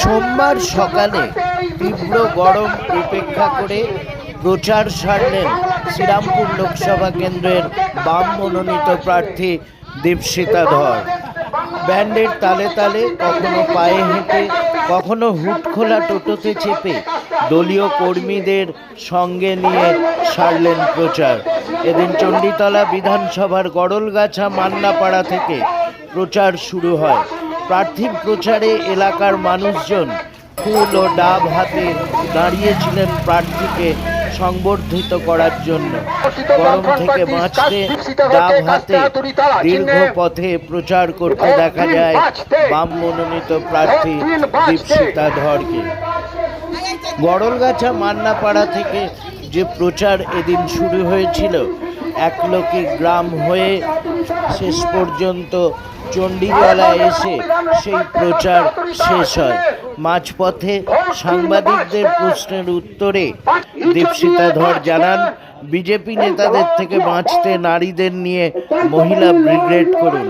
সোমবার সকালে তীব্র গরম উপেক্ষা করে প্রচার সারলেন শ্রীরামপুর লোকসভা কেন্দ্রের বাম মনোনীত প্রার্থী দীপশিতা ধর। ব্যান্ডের তালে তালে কখনো পায়ে হেঁটে, কখনো হুট খোলা টোটোতে চেপে দলীয় কর্মীদের সঙ্গে নিয়ে সারলেন প্রচার। এদিন চণ্ডীতলা বিধানসভার গড়লগাছা মান্নাপাড়া থেকে প্রচার শুরু হয়। প্রার্থীর প্রচারে এলাকার মানুষজন ফুল ও ডাব হাতে দাঁড়িয়েছিলেন প্রার্থীকে সংবর্ধিত করার জন্য। গরম থেকে বাঁচতে ডাব হাতে দীর্ঘ পথে প্রচার করতে দেখা যায় বাম মনোনীত প্রার্থী দীপশিতা ধরকে। গড়লগাছা মান্নাপাড়া থেকে যে প্রচার এদিন শুরু হয়েছিল, একলকি গ্রাম হয়ে শেষ পর্যন্ত চণ্ডীতলায় এসে সেই প্রচার শেষ হয়। মাঝপথে সাংবাদিকদের প্রশ্নের উত্তরে দীপশিতা ধর জানান, বিজেপি নেতাদের থেকে বাঁচতে নারীদের নিয়ে মহিলা ব্রিগেড করুন।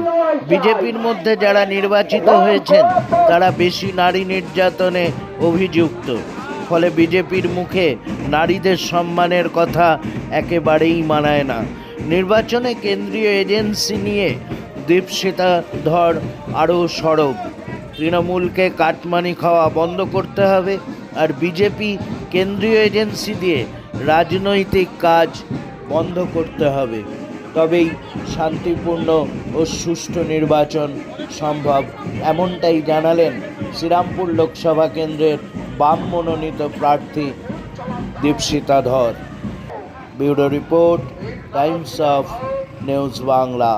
বিজেপির মধ্যে যারা নির্বাচিত হয়েছেন, তারা বেশি নারী নির্যাতনে অভিযুক্ত। ফলে বিজেপির মুখে নারীদের সম্মানের কথা একেবারেই মানায় না। নির্বাচনে কেন্দ্রীয় এজেন্সি নিয়ে দীপশিতা ধর আরও সরব। তৃণমূলকে কাটমানি খাওয়া বন্ধ করতে হবে আর বিজেপি কেন্দ্রীয় এজেন্সি দিয়ে রাজনৈতিক কাজ বন্ধ করতে হবে। তবেই শান্তিপূর্ণ ও সুষ্ঠু নির্বাচন সম্ভব, এমনটাই জানালেন শ্রীরামপুর লোকসভা কেন্দ্রের বাম মনোনীত প্রার্থী Dipsita Dhar. Bureau report, times of news Bangla.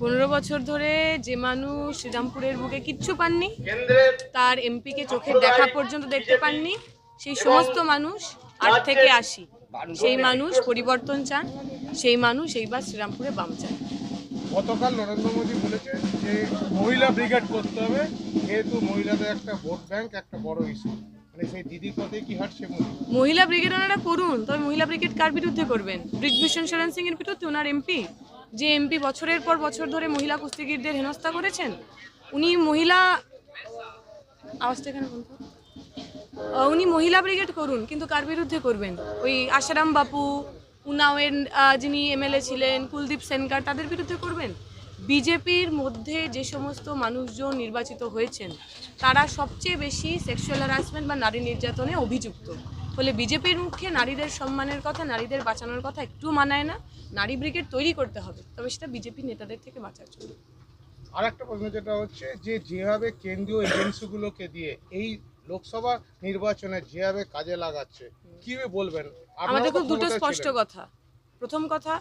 পনেরো বছর ধরে যে মানুষ শ্রীরামপুরের বুকে কিচ্ছু পাননি, তার এমপিকে চোখের দেখা পর্যন্ত দেখতে পাননি, সেই সমস্ত মানুষ আট থেকে আশি সেই মানুষ পরিবর্তন চান, সেই মানুষ এইবার শ্রীরামপুরে বাম চান। গতকাল নরেন্দ্র মোদী বলেছে যে মহিলা ব্রিগেড করতে হবে, যেহেতু মহিলাদের একটা ভোট ব্যাংক, একটা বড় ইস্যু। মানে মহিলা? ব্রিগেড ওনারা করুন তবে মহিলা ব্রিগেড কার বিরুদ্ধে করবেন? ব্রিজভূষণ শরণ সিং এর বিরুদ্ধে ওনার এমপি? যে এমপি বছরের পর বছর ধরে মহিলা কুস্তিগীরদের হেনস্থা করেছেন উনি মহিলা আওয়াজটা। আহ, উনি মহিলা ব্রিগেড করুন কিন্তু কার বিরুদ্ধে করবেন? ওই আশারাম বাপু উনাওয়ের যিনি এমএলএ ছিলেন কুলদীপ সেনকার তাদের বিরুদ্ধে করবেন? বিজেপির মধ্যে যে সমস্ত মানুষজন নির্বাচিত হয়েছেন তারা সবচেয়ে বেশি সেক্সুয়াল হ্যারাসমেন্ট বা নারী নির্যাতনে অভিযুক্ত। ফলে বিজেপির মুখে নারীদের সম্মানের কথা নারীদের বাঁচানোর কথা একটু মানায় না। নারী ব্রিগেড তৈরি করতে হবে তবে সেটা বিজেপি নেতাদের থেকে বাঁচার জন্য। আর একটা প্রশ্ন যেটা হচ্ছে যে যেভাবে কেন্দ্রীয় এজেন্সিগুলোকে দিয়ে এই লোকসভা নির্বাচনে যেভাবে কাজে লাগাচ্ছে কীভাবে বলবেন? আমাদের খুব দুটো স্পষ্ট কথা। প্রথম কথা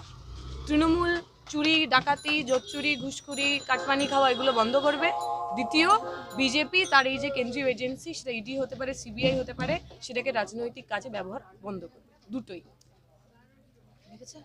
তৃণমূল চুরি, ডাকাতি, জোরচুরি ঘুষখুরি কাটমানি খাওয়া এগুলো বন্ধ করবে। দ্বিতীয় বিজেপি তার এই যে কেন্দ্রীয় এজেন্সি, সেটা ইডি হতে পারে সিবিআই হতে পারে, সেটাকে রাজনৈতিক কাজে ব্যবহার বন্ধ করবে। দুটোই। ঠিক আছে